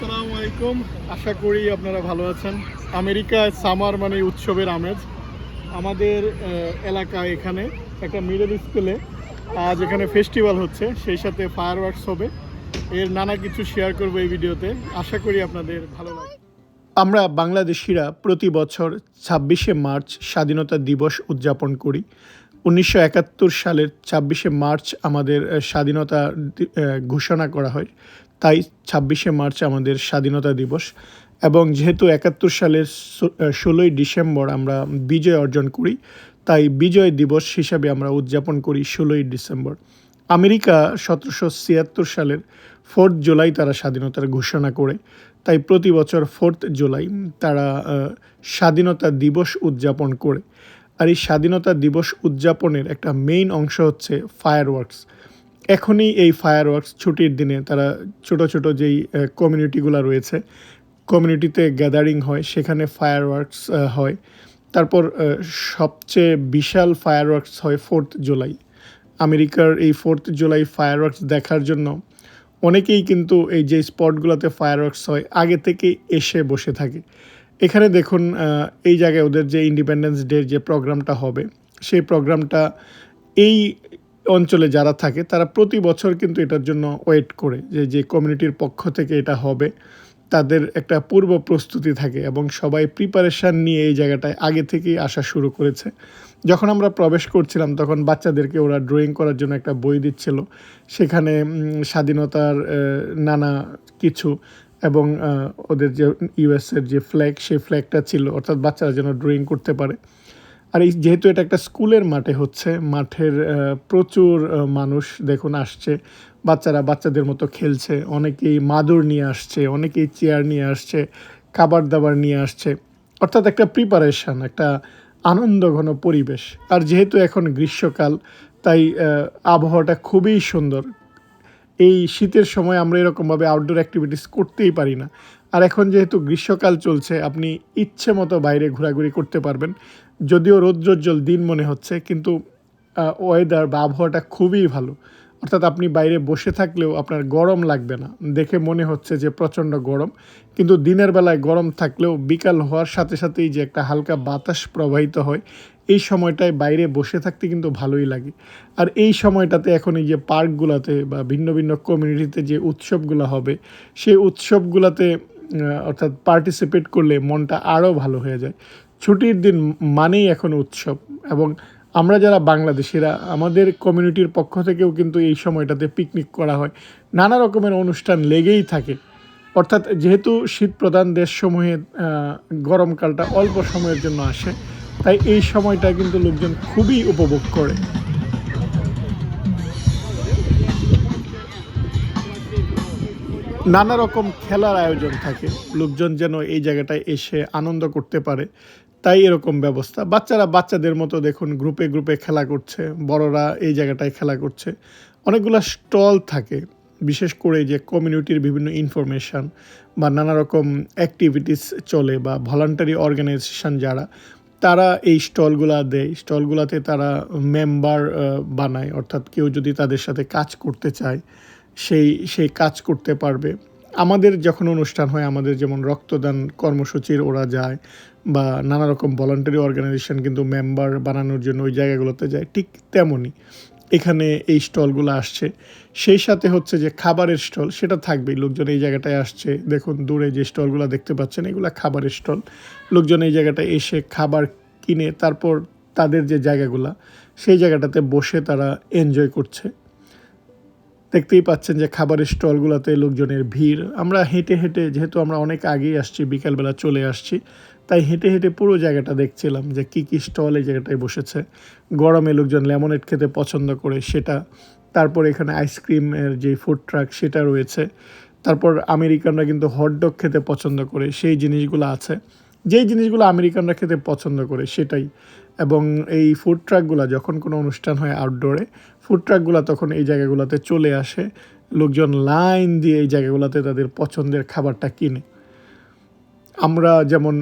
আসসালামু আলাইকুম। আশা করি আপনারা ভালো আছেন। আমেরিকায় সামার মানে উৎসবের আমেজ। আমাদের এলাকায় এখানে, একটা মিডল স্কুলে। আজ এখানে ফেস্টিভ্যাল হচ্ছে, সেই সাথে ফায়ার হবে। এর নানা কিছু শেয়ার করব এই ভিডিওতে। আশা করি আপনাদের ভালো লাগবে। আমরা বাংলাদেশিরা প্রতি বছর ছাব্বিশে মার্চ স্বাধীনতা দিবস উদযাপন করি। উনিশশো একাত্তর সালের ছাব্বিশে মার্চ আমাদের স্বাধীনতা ঘোষণা করা হয়। তাই ছাব্বিশে মার্চ আমাদের স্বাধীনতা দিবস এবং যেহেতু একাত্তর সালের ষোলোই ডিসেম্বর আমরা বিজয় অর্জন করি, তাই বিজয় দিবস হিসাবে আমরা উদযাপন করি ষোলোই ডিসেম্বর। আমেরিকা সতেরোশো ছিয়াত্তর সালের ফোর্থ জুলাই তারা স্বাধীনতার ঘোষণা করে, তাই প্রতি বছর ফোর্থ জুলাই তারা স্বাধীনতা দিবস উদযাপন করে। আর এই স্বাধীনতা দিবস উদযাপনের একটা মেইন অংশ হচ্ছে ফায়ার এখনই এই ফায়ার ওয়ার্কস ছুটির দিনে তারা ছোট ছোট যেই কমিউনিটিগুলো রয়েছে কমিউনিটিতে গ্যাদারিং হয়, সেখানে ফায়ার ওয়ার্কস হয়। তারপর সবচেয়ে বিশাল ফায়ার ওয়ার্কস হয় ফোর্থ জুলাই। আমেরিকার এই ফোর্থ জুলাই ফায়ার ওয়ার্কস দেখার জন্য অনেকেই কিন্তু এই যে স্পটগুলোতে ফায়ার ওয়ার্কস হয়, আগে থেকে এসে বসে থাকে। এখানে দেখুন এই জায়গায় ওদের যে ইন্ডিপেন্ডেন্স ডের যে প্রোগ্রামটা হবে, সেই প্রোগ্রামটা এই অঞ্চলে যারা থাকে, তারা প্রতি বছর কিন্তু এটার জন্য ওয়েট করে যে যে কমিউনিটির পক্ষ থেকে এটা হবে। তাদের একটা পূর্ব প্রস্তুতি থাকে এবং সবাই প্রিপারেশান নিয়ে এই জায়গাটায় আগে থেকেই আসা শুরু করেছে। যখন আমরা প্রবেশ করছিলাম, তখন বাচ্চাদেরকে ওরা ড্রয়িং করার জন্য একটা বই দিচ্ছিল। সেখানে স্বাধীনতার নানা কিছু এবং ওদের যে, ইউএসের যে ফ্ল্যাগ সেই ফ্ল্যাগটা ছিল। অর্থাৎ বাচ্চারা যেন ড্রয়িং করতে পারে। আর এই যেহেতু এটা একটা স্কুলের মাঠে হচ্ছে, মাঠের প্রচুর মানুষ দেখুন আসছে, বাচ্চারা বাচ্চাদের মতো খেলছে, অনেকেই মাদুর নিয়ে আসছে, অনেকেই চেয়ার নিয়ে আসছে খাবার দাবার নিয়ে আসছে, অর্থাৎ একটা প্রিপারেশন একটা আনন্দ ঘন পরিবেশ। আর যেহেতু এখন গ্রীষ্মকাল, তাই আবহাওয়াটা খুবই সুন্দর। এই শীতের সময় আমরা এরকমভাবে আউটডোর অ্যাক্টিভিটিস করতেই পারি না। আর এখন যেহেতু গ্রীষ্মকাল চলছে, আপনি ইচ্ছে মতো বাইরে ঘোরাঘুরি করতে পারবেন। যদিও রৌদ্রোজ্জ্বল দিন মনে হচ্ছে, কিন্তু ওয়েদার বা আবহাওয়াটা খুবই ভালো। অর্থাৎ আপনি বাইরে বসে থাকলেও আপনার গরম লাগবে না। দেখে মনে হচ্ছে যে প্রচণ্ড গরম, কিন্তু দিনের বেলায় গরম থাকলেও বিকাল হওয়ার সাথে সাথেই যে একটা হালকা বাতাস প্রবাহিত হয়, এই সময়টায় বাইরে বসে থাকতে কিন্তু ভালোই লাগে। আর এই সময়টাতে এখন এই যে পার্কগুলোতে বা ভিন্ন ভিন্ন কমিউনিটিতে যে উৎসবগুলো হবে, সেই উৎসবগুলোতে অর্থাৎ পার্টিসিপেট করলে মনটা আরও ভালো হয়ে যায়। ছুটির দিন মানেই এখন উৎসব এবং আমরা যারা বাংলাদেশিরা, আমাদের কমিউনিটির পক্ষ থেকেও কিন্তু এই সময়টাতে পিকনিক করা হয়। নানা রকমের অনুষ্ঠান লেগেই থাকে। অর্থাৎ যেহেতু শীত প্রধান দেশসমূহে গরমকালটা অল্প সময়ের জন্য আসে, তাই এই সময়টা কিন্তু লোকজন খুবই উপভোগ করে। নানা রকম খেলার আয়োজন থাকে। লোকজন যেন এই জায়গাটায় এসে আনন্দ করতে পারে। তাই এরকম ব্যবস্থা। বাচ্চারা বাচ্চাদের মতো দেখুন, গ্রুপে গ্রুপে খেলা করছে, বড়রা এই জায়গাটায় খেলা করছে। অনেকগুলো স্টল থাকে, বিশেষ করে যে কমিউনিটির বিভিন্ন ইনফরমেশান বা নানা রকম অ্যাক্টিভিটিস চলে বা ভলান্টারি অর্গানাইজেশন যারা, তারা এই স্টলগুলা দেয়। স্টলগুলাতে তারা মেম্বার বানায়। অর্থাৎ কেউ যদি তাদের সাথে কাজ করতে চায়, সেই সেই কাজ করতে পারবে। আমাদের যখন অনুষ্ঠান হয়, আমাদের যেমন রক্তদান কর্মসূচির ওরা যায় বা নানা রকম ভলান্টারি অর্গানাইজেশন কিন্তু মেম্বার বানানোর জন্য ওই জায়গাগুলোতে যায়, ঠিক তেমনই। এখানে এই স্টলগুলো আসছে। সেই সাথে হচ্ছে যে খাবারের স্টল, সেটা থাকবেই। লোকজন এই জায়গাটায় আসছে। দেখুন, দূরে যে স্টলগুলো দেখতে পাচ্ছেন, এগুলো খাবারের স্টল। লোকজন এই জায়গাটায় এসে খাবার কিনে তারপর তাদের যে জায়গাগুলো, সেই জায়গাটাতে বসে তারা এনজয় করছে। দেখতেই পাচ্ছেন যে খাবারের স্টলগুলোতে লোকজনের ভিড়। আমরা হেঁটে হেঁটে, যেহেতু আমরা অনেক আগেই আসছি, বিকালবেলা চলে আসছি তাই হেঁটে হেঁটে পুরো জায়গাটা দেখছিলাম যে কী কী স্টল এই জায়গাটায় বসেছে। গরমে লোকজন লেমনেড খেতে পছন্দ করে সেটা। তারপর এখানে আইসক্রিমের যে ফুড ট্রাক সেটা রয়েছে। তারপর আমেরিকানরা কিন্তু হটডগ খেতে পছন্দ করে, সেই জিনিসগুলো আছে। যেই জিনিসগুলো আমেরিকানরা খেতে পছন্দ করে সেটাই। এবং এই ফুড ট্রাকগুলো যখন কোনো অনুষ্ঠান হয় আউটডোরে ফুড ট্রাকগুলো তখন এই জায়গাগুলোতে চলে আসে। লোকজন লাইন দিয়ে এই জায়গাগুলোতে তাদের পছন্দের খাবারটা কিনে। আমরা যেমন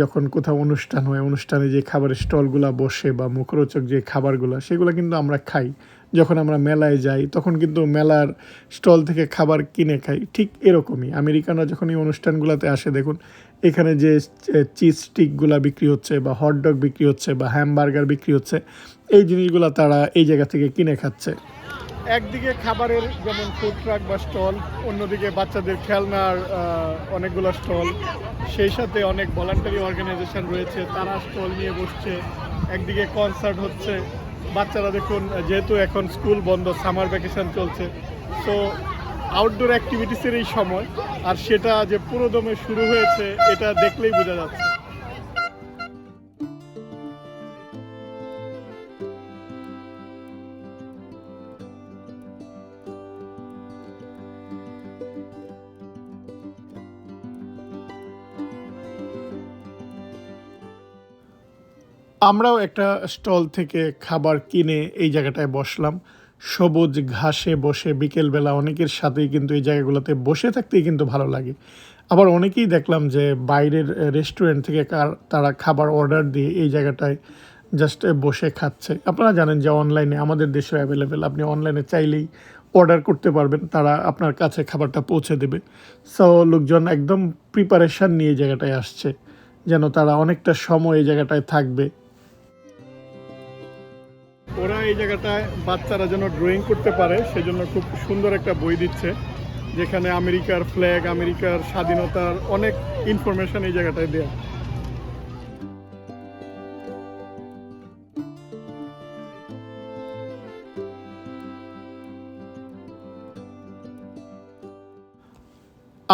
যখন কোথাও অনুষ্ঠান হয়, অনুষ্ঠানে যে খাবারের স্টলগুলো বসে বা মুখরোচক যে খাবারগুলো, সেগুলো কিন্তু আমরা খাই। যখন আমরা মেলায় যাই, তখন কিন্তু মেলার স্টল থেকে খাবার কিনে খাই। ঠিক এরকমই। আমেরিকানরা যখন এই অনুষ্ঠানগুলোতে আসে, দেখুন, এখানে যে চিজ স্টিকগুলা বিক্রি হচ্ছে বা হটডগ বিক্রি হচ্ছে বা হ্যামবার্গার বিক্রি হচ্ছে, এই জিনিসগুলো তারা এই জায়গা থেকে কিনে খাচ্ছে। একদিকে খাবারের যেমন ফুড ট্রাক বা স্টল অন্যদিকে বাচ্চাদের খেলনার অনেকগুলো স্টল সেই সাথে অনেক ভলান্টারি অর্গানাইজেশন রয়েছে, তারা স্টল নিয়ে বসছে। একদিকে কনসার্ট হচ্ছে। বাচ্চারা দেখুন, যেহেতু এখন স্কুল বন্ধ সামার ভ্যাকেশন চলছে সো আউটডোর অ্যাক্টিভিটিসের এই সময়, আর সেটা যে পুরোদমে শুরু হয়েছে, এটা দেখলেই বোঝা যাচ্ছে। আমরাও একটা স্টল থেকে খাবার কিনে এই জায়গাটায় বসলাম। সবুজ ঘাসে বসে বিকেলবেলা অনেকের সাথেই কিন্তু এই জায়গাগুলোতে বসে থাকতেই কিন্তু ভালো লাগে। আবার অনেকেই দেখলাম যে বাইরের রেস্টুরেন্ট থেকে কার তারা খাবার অর্ডার দিয়ে এই জায়গাটায় জাস্ট বসে খাচ্ছে। আপনারা জানেন যে অনলাইনে আমাদের দেশে অ্যাভেলেবেল আপনি অনলাইনে চাইলেই অর্ডার করতে পারবেন, তারা আপনার কাছে খাবারটা পৌঁছে দেবে। সো লোকজন একদম প্রিপারেশান নিয়ে জায়গাটায় আসছে, যেন তারা অনেকটা সময় এই জায়গাটায় থাকবে। ওরা এই জায়গাটায় বাচ্চারা যেন ড্রয়িং করতে পারে, সেজন্য খুব সুন্দর একটা বই দিচ্ছে, যেখানে আমেরিকার ফ্ল্যাগ আমেরিকার স্বাধীনতার অনেক ইনফরমেশন এই জায়গাটায় দেয়া।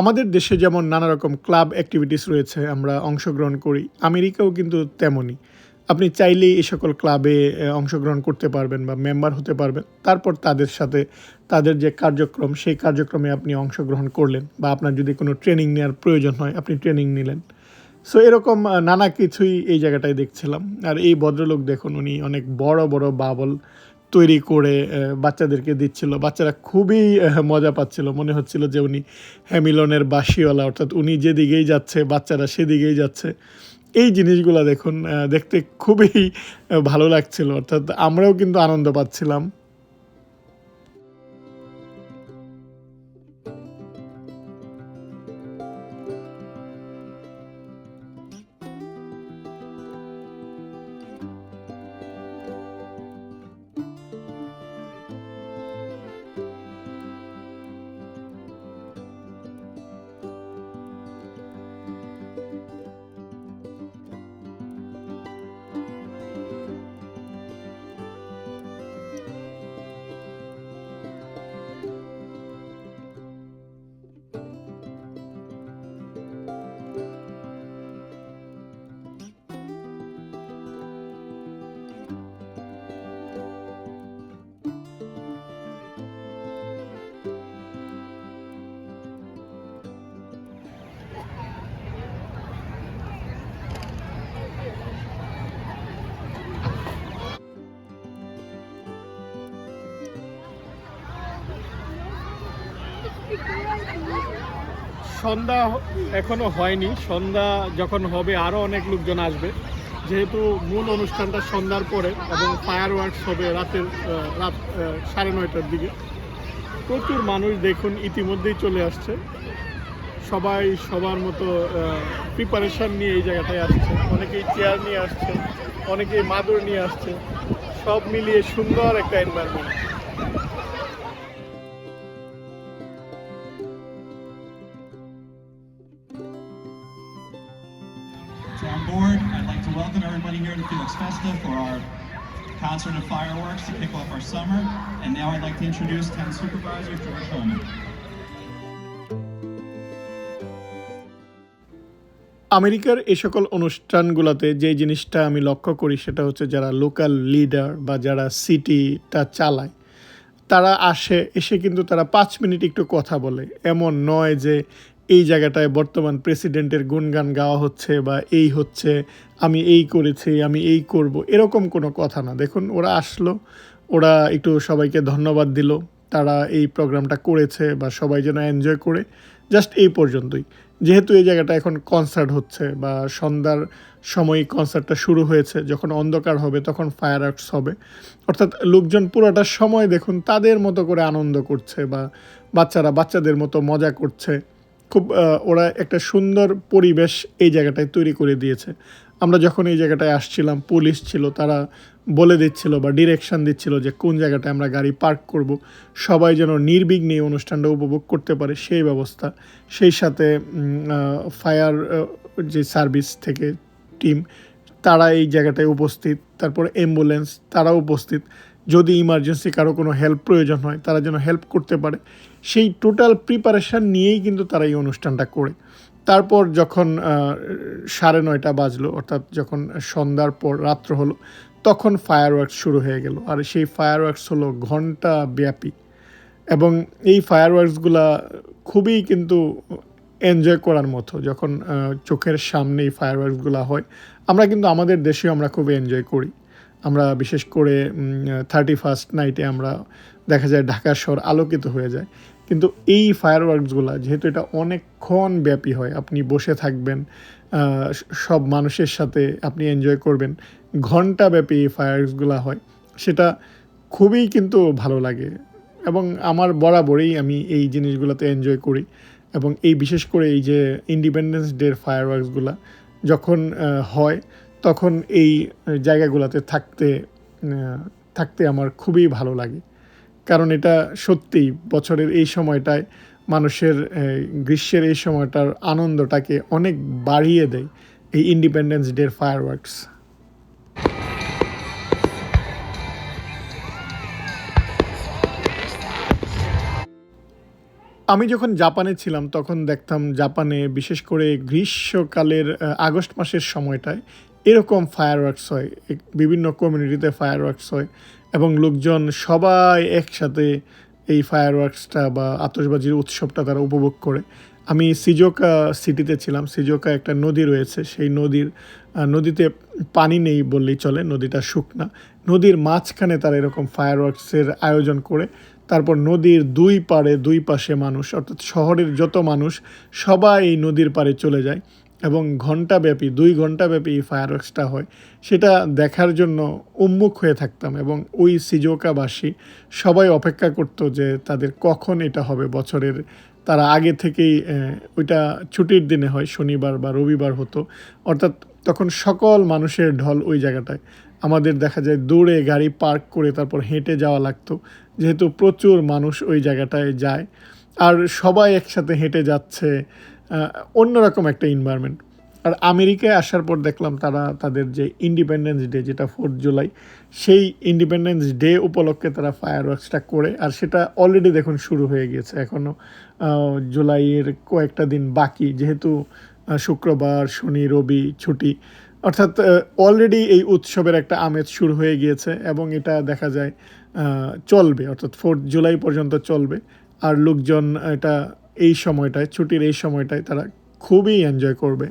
আমাদের দেশে যেমন নানা রকম ক্লাব অ্যাক্টিভিটিস রয়েছে, আমরা অংশগ্রহণ করি, আমেরিকাও কিন্তু তেমনই। আপনি চাইলেই এই সকল ক্লাবে অংশগ্রহণ করতে পারবেন বা মেম্বার হতে পারবেন। তারপর তাদের সাথে তাদের যে কার্যক্রম, সেই কার্যক্রমে আপনি অংশগ্রহণ করলেন বা আপনার যদি কোনো ট্রেনিং নেওয়ার প্রয়োজন হয়, আপনি ট্রেনিং নিলেন। সো, এরকম নানা কিছুই এই জায়গাটায় দেখছিলাম। আর এই ভদ্রলোক দেখুন, উনি অনেক বড় বড় বাবল তৈরি করে বাচ্চাদেরকে দিচ্ছিল। বাচ্চারা খুবই মজা পাচ্ছিল। মনে হচ্ছিল যে উনি হ্যামিলনের বাসিওয়ালা অর্থাৎ উনি যেদিকেই যাচ্ছে, বাচ্চারা সেদিকেই যাচ্ছে। এই জিনিসগুলো দেখুন দেখতে খুবই ভালো লাগছিল। অর্থাৎ আমরাও কিন্তু আনন্দ পাচ্ছিলাম। সন্ধ্যা হ- এখনও হয়নি। সন্ধ্যা যখন হবে আরও অনেক লোকজন আসবে। যেহেতু মূল অনুষ্ঠানটা সন্ধ্যার পরে এবং ফায়ার ওয়ার্কস হবে রাতের রাত সাড়ে নয়টার দিকে। প্রচুর মানুষ দেখুন ইতিমধ্যেই চলে আসছে। সবাই সবার মতো প্রিপারেশন নিয়ে এই জায়গাটায় আসছে। অনেকেই চেয়ার নিয়ে আসছে, অনেকেই মাদুর নিয়ে আসছে। সব মিলিয়ে সুন্দর একটা environment on board, I'd like to welcome everybody here to Felix Festa for our concert of fireworks to kick off our summer. And now I'd like to introduce town supervisor George Holman. আমেরিকার এই সকল অনুষ্ঠানগুলোতে যে জিনিসটা আমি লক্ষ্য করি সেটা হচ্ছে যারা লোকাল লিডার বা যারা সিটিটা চালায় তারা আসে এসে কিন্তু তারা পাঁচ মিনিট একটু কথা বলে এমন নয় যে এই জায়গাটায় বর্তমান প্রেসিডেন্টের গুণগান গাওয়া হচ্ছে বা এই হচ্ছে, আমি এই করেছি, আমি এই করব, এরকম কোনো কথা না। দেখুন, ওরা আসলো, ওরা একটু সবাইকে ধন্যবাদ দিল, তারা এই প্রোগ্রামটা করেছে বা সবাই যেন এনজয় করে, জাস্ট এই পর্যন্তই। যেহেতু এই জায়গাটা এখন কনসার্ট হচ্ছে বা সন্ধ্যার সময় কনসার্টটা শুরু হয়েছে, যখন অন্ধকার হবে তখন ফায়ার আর্টস হবে। অর্থাৎ লোকজন পুরোটা সময় দেখুন, তাদের মতো করে আনন্দ করছে বা বাচ্চারা বাচ্চাদের মতো মজা করছে। খুব ওরা একটা সুন্দর পরিবেশ এই জায়গাটায় তৈরি করে দিয়েছে। আমরা যখন এই জায়গাটায় আসছিলাম, পুলিশ ছিল, তারা বলে দিচ্ছিল বা ডিরেকশন দিচ্ছিল যে কোন জায়গাটায় আমরা গাড়ি পার্ক করব। সবাই যেন নির্বিঘ্নে এই অনুষ্ঠানটা উপভোগ করতে পারে সেই ব্যবস্থা। সেই সাথে ফায়ার যে সার্ভিস থেকে টিম তারা এই জায়গাটায় উপস্থিত। তারপর অ্যাম্বুলেন্স তারা উপস্থিত। যদি ইমার্জেন্সি কারও কোনো হেল্প প্রয়োজন হয়, তারা যেন হেল্প করতে পারে। সেই টোটাল প্রিপারেশান নিয়েই কিন্তু তারা এই অনুষ্ঠানটা করে। তারপর যখন সাড়ে নয়টা বাজলো, অর্থাৎ যখন সন্ধ্যার পর রাত্র হলো, তখন ফায়ার ওয়ার্কস শুরু হয়ে গেল। আর সেই ফায়ার ওয়ার্কস হলো ঘণ্টা ব্যাপী। এবং এই ফায়ার ওয়ার্কসগুলা খুবই কিন্তু এনজয় করার মতো। যখন চোখের সামনে এই ফায়ার ওয়ার্কসগুলো হয়, আমরা কিন্তু আমাদের দেশেও আমরা খুব এনজয় করি। আমরা বিশেষ করে থার্টি ফার্স্ট নাইটে আমরা দেখা যায় ঢাকা শহর আলোকিত হয়ে যায়। কিন্তু এই ফায়ার ওয়ার্কসগুলো যেহেতু এটা অনেকক্ষণ ব্যাপী হয়, আপনি বসে থাকবেন সব মানুষের সাথে আপনি এনজয় করবেন, ঘণ্টা ব্যাপী এই ফায়ার্সগুলো হয়, সেটা খুবই কিন্তু ভালো লাগে। এবং আমার বরাবরই আমি এই জিনিসগুলোতে এনজয় করি। এবং এই বিশেষ করে এই যে ইন্ডিপেন্ডেন্স ডের ফায়ার ওয়ার্কসগুলো যখন হয়, তখন এই জায়গাগুলোতে থাকতে থাকতে আমার খুবই ভালো লাগে। কারণ এটা সত্যিই বছরের এই সময়টায় মানুষের গ্রীষ্মের এই সময়টার আনন্দটাকে অনেক বাড়িয়ে দেয় এই ইন্ডিপেন্ডেন্স ডের ফায়ার ওয়ার্কস আমি যখন জাপানে ছিলাম, তখন দেখতাম জাপানে বিশেষ করে গ্রীষ্মকালের আগস্ট মাসের সময়টায় এরকম ফায়ার ওয়ার্কস হয় বিভিন্ন কমিউনিটিতে ফায়ার ওয়ার্কস হয়। এবং লোকজন সবাই একসাথে এই ফায়ার ওয়ার্কসটা বা আতশবাজির উৎসবটা তারা উপভোগ করে। আমি সিজোকা সিটিতে ছিলাম। সিজোকা একটা নদী রয়েছে। সেই নদীর নদীতে পানি নেই বললেই চলে। নদীটা শুকনা। নদীর মাঝখানে তারা এরকম ফায়ার ওয়ার্কসের আয়োজন করে। তারপর নদীর দুই পাড়ে, দুই পাশে মানুষ, অর্থাৎ শহরের যত মানুষ, সবাই এই নদীর পাড়ে চলে যায়। এবং ঘণ্টাব্যাপী, দুই ঘণ্টাব্যাপী ফায়ারওয়ার্কসটা হয়। সেটা দেখার জন্য উন্মুখ হয়ে থাকতাম এবং ওই সিজোকাবাসী সবাই অপেক্ষা করতো যে তাদের কখন এটা হবে বছরের। তারা আগে থেকেই ওইটা ছুটির দিনে হয়, শনিবার বা রবিবার হতো। অর্থাৎ তখন সকল মানুষের ঢল ওই জায়গাটায়। আমাদের দেখা যায় দৌড়ে গাড়ি পার্ক করে তারপর হেঁটে যাওয়া লাগতো। যেহেতু প্রচুর মানুষ ওই জায়গাটায় যায়। আর সবাই একসাথে হেঁটে যাচ্ছে। অন্যরকম একটা এনভায়রনমেন্ট আর আমেরিকায় আসার পর দেখলাম তারা তাদের যে ইন্ডিপেন্ডেন্স ডে যেটা ফোর্থ জুলাই সেই ইন্ডিপেন্ডেন্স ডে উপলক্ষে তারা ফায়ার ওয়ার্কসটা করে। আর সেটা অলরেডি দেখুন শুরু হয়ে গিয়েছে। এখনও জুলাইয়ের কয়েকটা দিন বাকি, যেহেতু শুক্রবার, শনি, রবি ছুটি। অর্থাৎ অলরেডি এই উৎসবের একটা আমেজ শুরু হয়ে গিয়েছে এবং এটা দেখা যায় চলবে। অর্থাৎ ফোর্থ জুলাই পর্যন্ত চলবে। আর লোকজন এটা এই সময়টায় ছুটির এই সময়টায় তারা খুবই এনজয় করবে।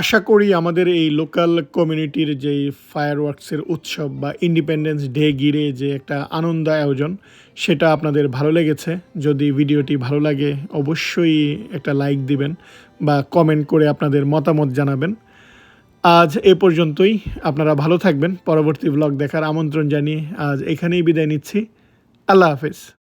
আশা করি আমাদের এই লোকাল কমিউনিটির যে ফায়ার ওয়ার্কসের উৎসব বা ইন্ডিপেন্ডেন্স ডে ঘিরে যে একটা আনন্দ আয়োজন, সেটা আপনাদের ভালো লেগেছে। যদি ভিডিওটি ভালো লাগে, অবশ্যই একটা লাইক দিবেন বা কমেন্ট করে আপনাদের মতামত জানাবেন। আজ এ পর্যন্তই। আপনারা ভালো থাকবেন। পরবর্তী ব্লগ দেখার আমন্ত্রণ জানিয়ে আজ এখানেই বিদায় নিচ্ছি। আল্লাহ হাফেজ।